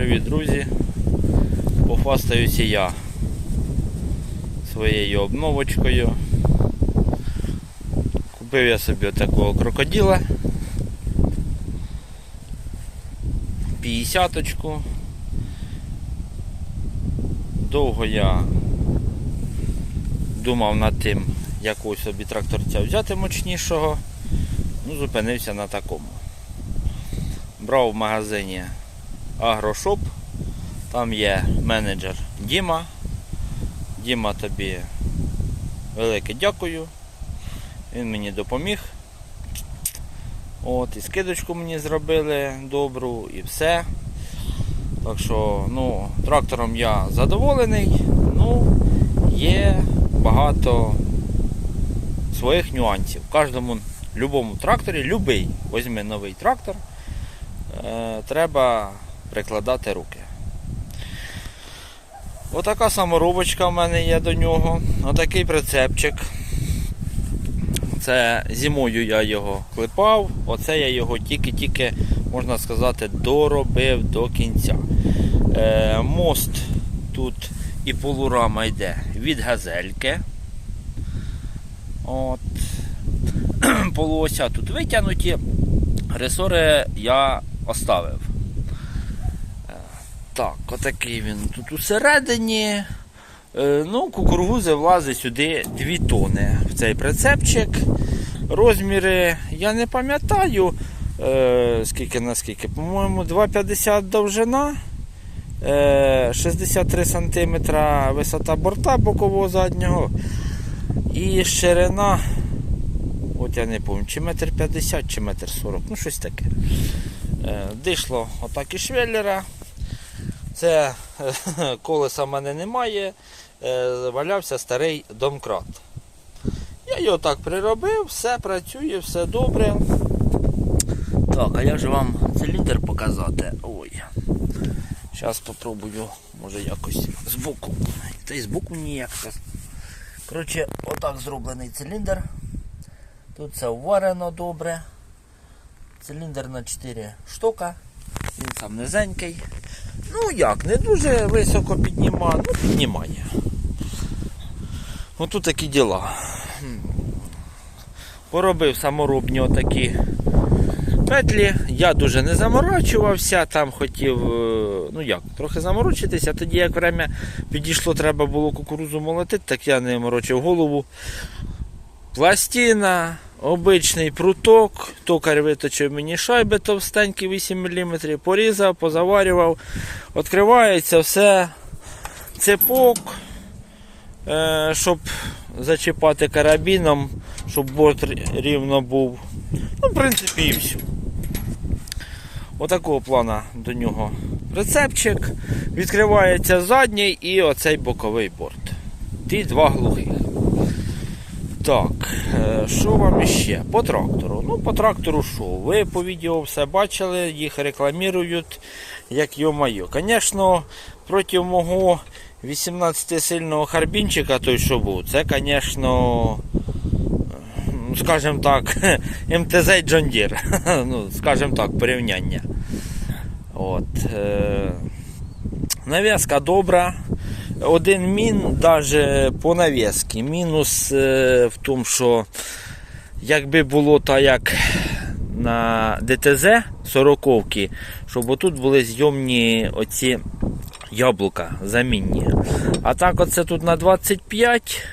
Привіт, друзі! Пофастаюся я своєю обновочкою. Купив я собі такого крокодила. 50-очку. Довго я думав над тим, якого собі тракторця взяти мощнішого. Ну, зупинився на такому. Брав в магазині Агрошоп. Там є менеджер Діма. Діма тобі велике дякую. Він мені допоміг. От, і скидочку мені зробили добру і все. Так що, ну, трактором я задоволений. Ну, є багато своїх нюансів. В кожному любому тракторі, любий, візьми новий трактор, е, треба прикладати руки. Отака саморобочка в мене є до нього. Отакий прицепчик. Це зимою я його клепав, оце я його тільки-тільки, можна сказати, доробив до кінця. Е, мост тут і полурама йде від газельки. От. Полуося тут витягнуті. Ресори я оставив. Е, Так, отакий він тут усередині. Е, Ну, кукургузи влазить сюди 2 тони в цей прицепчик. Розміри я не пам'ятаю, е, скільки на скільки. По-моєму, 2,50 довжина, е, 63 см висота борта бокового заднього. І ширина, от я не пам'ятаю, чи метр 50, чи метр 40, ну щось таке. Е, Дишло отак і швеллера. Це колеса в мене немає. е, Валявся старий домкрат. Я його так приробив, все працює, все добре. Так, а як же вам циліндр показати? Ой. Зараз спробую, може якось збоку. Та й збоку ніяк. Коротше, отак зроблений циліндр. Тут все вварено добре. Циліндр на 4 штука. Він сам низенький. Ну як, не дуже високо піднімає, ну піднімає. Отут такі діла. Поробив саморобні отакі петлі. Я дуже не заморачувався, там хотів, е, ну як, трохи заморочитися. Тоді як время підійшло, треба було кукурузу молотити, так я не морочив голову. Пластина, обичний пруток, токар виточив мені шайби товстенькі 8 мм, порізав, позаварював, відкривається все, цепок, е, щоб зачіпати карабіном, щоб борт рівно був. Ну, в принципі, і все. Отакого плана до нього прицепчик. Відкривається задній і оцей боковий борт. Ті два глухих. Так, е, що вам іще? По трактору. Ну, по трактору що? Ви по відео все бачили, їх рекламують, як йо-майо. Звісно, проти мого 18-сильного харбінчика, той, що був, це, звісно, ну, скажімо так, МТЗ Deere. ну, скажімо так, порівняння. От. Е- нав'язка добра. Один мін навіть по нав'язці. Мінус е, в тому, що якби було так, як на ДТЗ 40 щоб отут були зйомні оці яблука замінні. А так оце тут на 25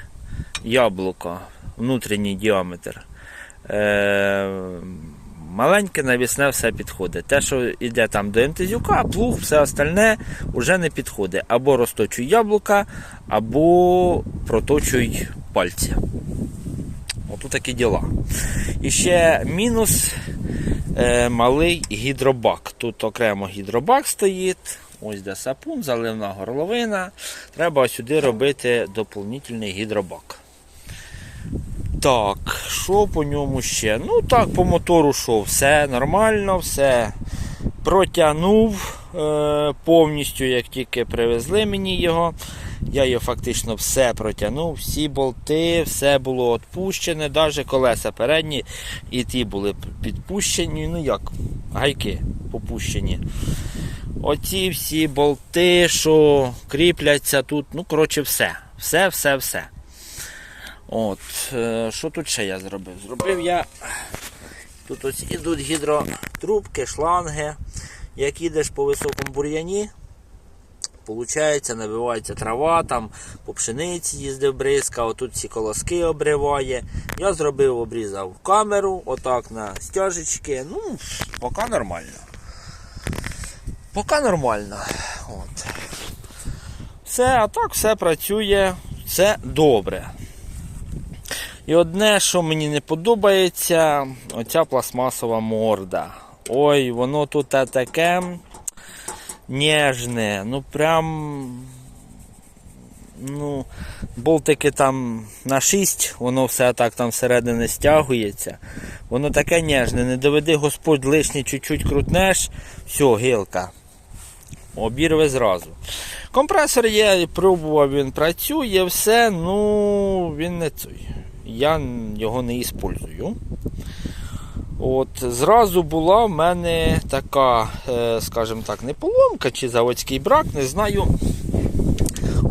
яблука, внутрішній діаметр. Маленьке навісне все підходить. Те, що йде там до МТЗюка, плуг, все остальне вже не підходить. Або розточуй яблука, або проточуй пальці. Отут такі діла. І ще мінус е, малий гідробак. Тут окремо гідробак стоїть. Ось де сапун, заливна горловина. Треба сюди робити доповнительний гідробак. Так, що по ньому ще? Ну так, по мотору що, все нормально, все протягнув е, повністю, як тільки привезли мені його. Я його фактично все протягнув, всі болти, все було відпущене, навіть колеса передні і ті були підпущені, ну як, гайки попущені. оці всі болти, що кріпляться тут, ну, коротше, все. Все, все, все. От, е, що тут ще я зробив? Зробив я. Тут ось ідуть гідротрубки, шланги. Як їдеш по високому бур'яні, Получається, набивається трава, там по пшениці їздив бризка, отут ці колоски обриває. Я зробив, обрізав камеру, отак на стяжечки. Ну, поки нормально. Поки нормально. От. Все, а так все працює, все добре. І одне, що мені не подобається, оця пластмасова морда. Ой, воно тут таке ніжне, ну прям. Ну, болтики там на 6, воно все так там всередині стягується. Воно таке ніжне, не доведи Господь лишнє чуть-чуть крутнеш, все, гілка. Обірве зразу. Компресор є, пробував, він працює, все, ну він не цей. Я його не іспользую. От, зразу була в мене така, е, скажімо так, не поломка чи заводський брак, не знаю.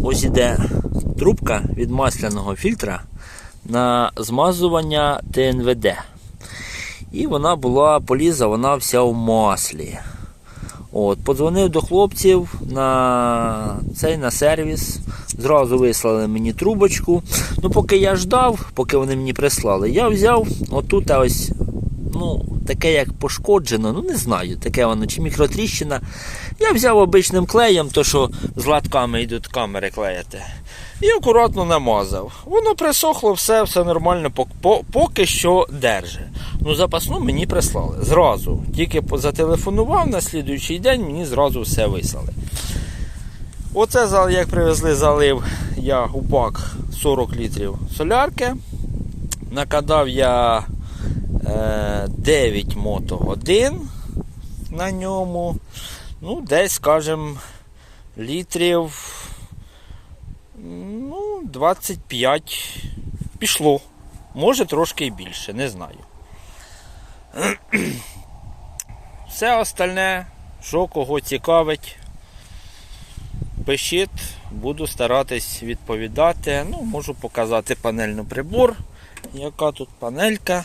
Ось іде трубка від масляного фільтра на змазування ТНВД. І вона була поліза, вона вся в маслі. От, Подзвонив до хлопців на цей на сервіс. Зразу вислали мені трубочку. Ну, поки я ждав, поки вони мені прислали, я взяв отут ось ну, таке як пошкоджено, ну не знаю, таке воно чи мікротріщина. Я взяв обичним клеєм, то що з латками йдуть камери клеїти. І акуратно намазав. Воно присохло, все все нормально, поки що держить. Ну, запасну мені прислали. Зразу. Тільки зателефонував на слідуючий день, мені зразу все вислали. Оце як привезли, залив я у бак 40 літрів солярки. Накадав я е, 9 мотогодин на ньому. Ну, десь, скажімо, літрів ну, 25 пішло. Може трошки і більше, не знаю. Все остальне, що кого цікавить, пишіть, буду старатись відповідати. Ну, можу показати панельний прибор. Яка тут панелька?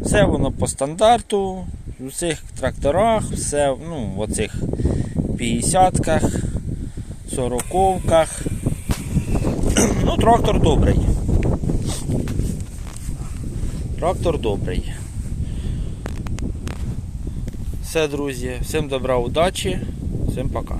Все воно по стандарту, в цих тракторах, все, ну, в оцих 50-ках, 40-ках. Ну, трактор добрий. Трактор добрий. Все, друзі, всім добра, удачі, всім пока.